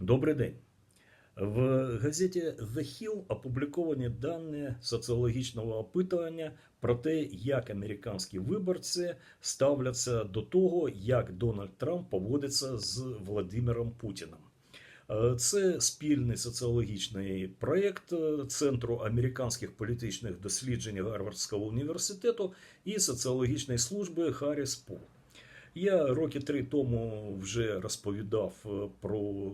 Добрий день. В газеті The Hill опубліковані дані соціологічного опитування про те, як американські виборці ставляться до того, як Дональд Трамп поводиться з Владимиром Путіним. Е, Це спільний соціологічний проєкт Центру американських політичних досліджень Гарвардського університету і соціологічної служби Харріс Пул. Я роки три тому вже розповідав е, про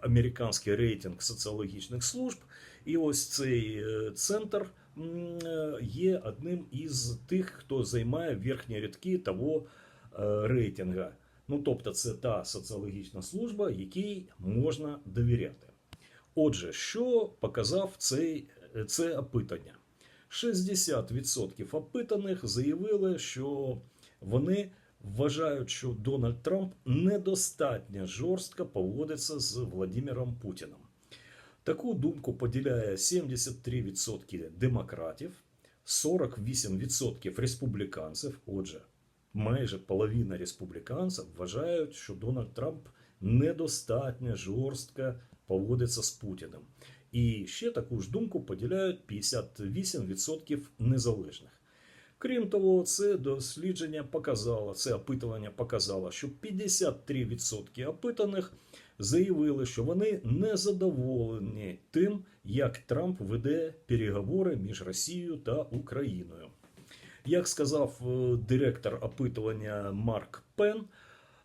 американський рейтинг соціологічних служб, і ось цей е, центр е, є одним із тих, хто займає верхні рядки того рейтинга. Ну, тобто, це та соціологічна служба, якій можна довіряти. Отже, що показав цей, це опитання? 60% опитаних заявили, що вони вважають, що Дональд Трамп недостатньо жорстко поводиться з Владимиром Путіним. Таку думку поділяє 73% демократів, 48% республіканців. Отже, майже половина республіканців вважають, що Дональд Трамп недостатньо жорстко поводиться з Путіним. І ще таку ж думку поділяють 58% незалежних. Крім того, це дослідження показало, це опитування показало, що 53% опитаних заявили, що вони не задоволені тим, як Трамп веде переговори між Росією та Україною. Як сказав е, директор опитування Марк Пен,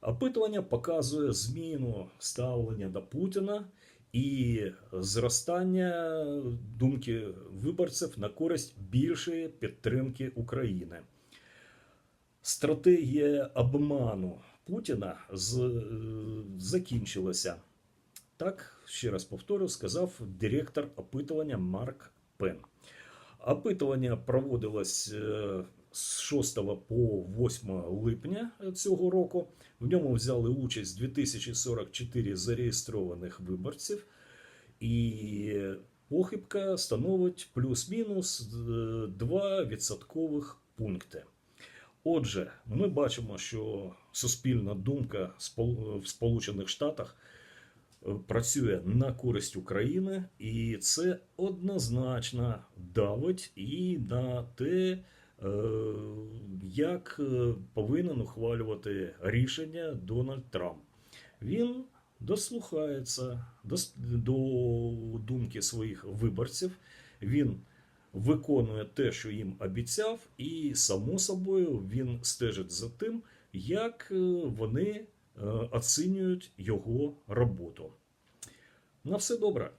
опитування показує зміну ставлення до Путіна і зростання думки виборців на користь більшої підтримки України. Стратегія обману Путіна з, е, закінчилася. Так, ще раз повторю, сказав директор опитування Марк Пен. Опитування проводилось е, з 6 по 8 липня цього року. В ньому взяли участь 2044 зареєстрованих виборців, і похибка становить плюс-мінус е, 2 відсоткових пункти. Отже, ми бачимо, що суспільна думка в Сполучених Штатах е, працює на користь України, і це однозначно давить і на те, е, як е, повинен ухвалювати рішення Дональд Трамп. Він дослухається до, думки своїх виборців. Він виконує те, що їм обіцяв, і само собою він стежить за тим, як е, вони е, оцінюють його роботу. На все добре.